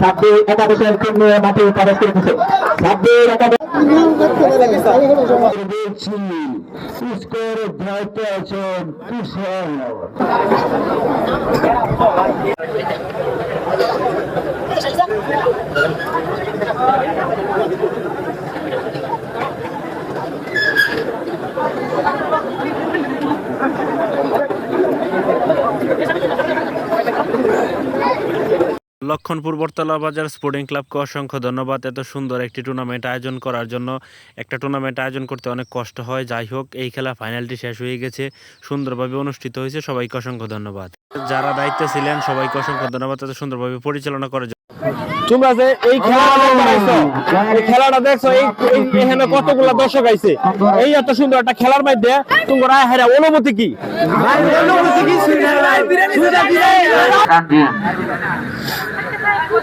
সাব্বির একাদশের টিম নিয়ে মাঠে প্রবেশ করেছে সাব্বির একাদশ স্কোর ধরতে লক্ষণপুর বর্তলা বাজার স্পোর্টিং ক্লাবকে অসংখ্য ধন্যবাদ। এত সুন্দর একটি টুর্নামেন্ট আয়োজন করার জন্য। একটা টুর্নামেন্ট আয়োজন করতে অনেক কষ্ট হয়। যাই হোক এই খেলা ফাইনালটি শেষ হয়ে গেছে। সুন্দরভাবে অনুষ্ঠিত হয়েছে। সবাইকে অসংখ্য ধন্যবাদ। যারা দায়িত্বে ছিলেন সবাইকে অসংখ্য ধন্যবাদ। এত সুন্দরভাবে পরিচালনা করার জন্য। তোমরা যে এই খেলাটা দেখছ এই খেলাটা দেখছ এই এই- এখানে কতগুলা দর্শক আইছে? এই এত সুন্দর একটা খেলার মধ্যে তোমরা হেরা অনুভূতি কি? অনুভূতি কি?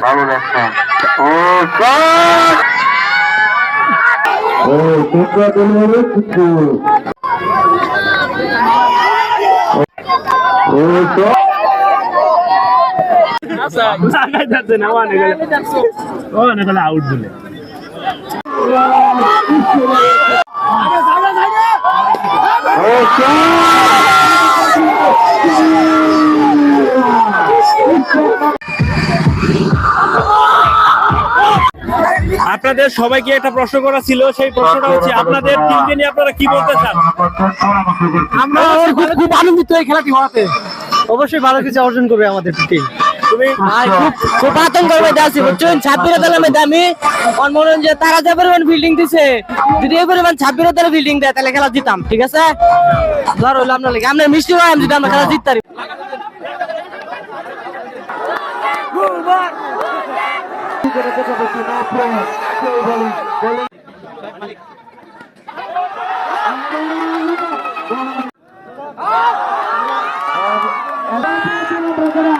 ভালো লাগছে ও শট ও কুকুর দিলে কুকুর ও শট আউট দিলে ও আপনাদের সবাইকে একটা প্রশ্ন করা ছিল সেই প্রশ্নটা হচ্ছে আপনাদের টিমকে নিয়ে আপনারা কি বলতে চান? আমরা খুব খুব আনন্দিত এই খেলাটি হওয়াতে। অবশ্যই ভালো কিছু অর্জন করবে আমাদের টিম তুমি খুব খুব আতঙ্কের মধ্যে আছি বুঝছেন? ছাব্বির দলের মধ্যে আমি আমার মনে হয় যে তারা যে পরিমাণ দিছে যদি এই পরিমাণ ছাব্বির দলের বিল্ডিং দেয় তাহলে খেলা জিতাম ঠিক আছে? ধর হইল আপনার লাগে। আমরা মিষ্টি হয় যদি আমরা খেলা জিততে পারি শক্তি কি বল বল। দিয়ে জানাতেন তারা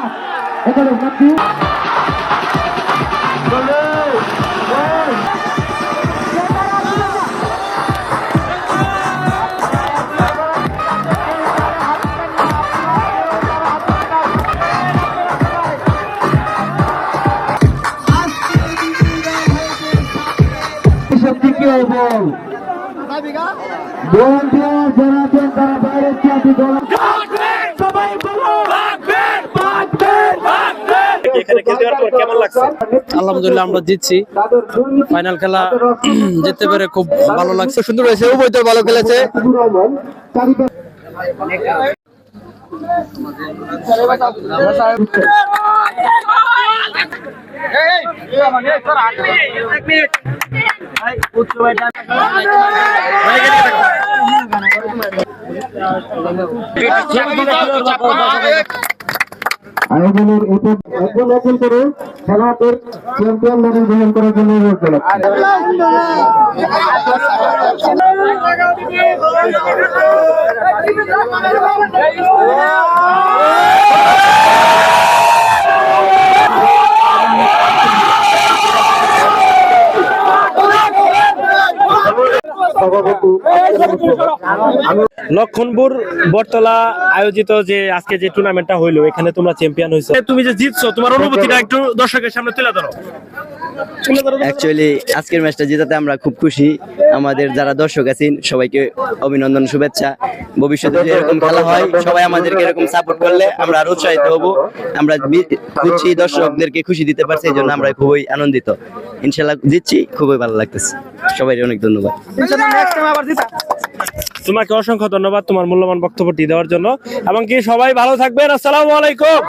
আলহামদুলিল্লাহ আমরা জিতছি ফাইনাল খেলা জিততে পেরে খুব ভালো লাগছে সুন্দর হয়েছে উভয় দল ভালো খেলেছে আয়োজনের একজন একজন করে খেলাদের চ্যাম্পিয়ন মেডেল গ্রহণ করার জন্য অনুরোধ জানাচ্ছি। লক্ষণপুর বটতলা আয়োজিত যে আজকে যে টুর্নামেন্টটা হইল এখানে তোমরা চ্যাম্পিয়ন হয়েছো তুমি যে জিতছো তোমার অনুভূতিটা একটু দর্শকের সামনে তুলে ধরো। অ্যাকচুয়ালি আজকের ম্যাচটা জেতাতে আমরা খুব খুশি। আমাদের যারা দর্শক আছেন সবাইকে অভিনন্দন শুভেচ্ছা। ভবিষ্যতে যদি এরকম খেলা হয় সবাই আমাদেরকে এরকম সাপোর্ট করলে আমরা আরও উৎসাহিত হব। আমরা খুশি দর্শকদেরকে খুশি দিতে পারছি এই জন্য আমরা খুবই আনন্দিত। ইনশাল্লাহ জিতছি খুবই ভালো লাগতেছে। সবাই অনেক ধন্যবাদ। তোমাকে অসংখ্য ধন্যবাদ তোমার মূল্যবান বক্তব্যটি দেওয়ার জন্য। এবং কি সবাই ভালো থাকবেন? আসসালামু আলাইকুম।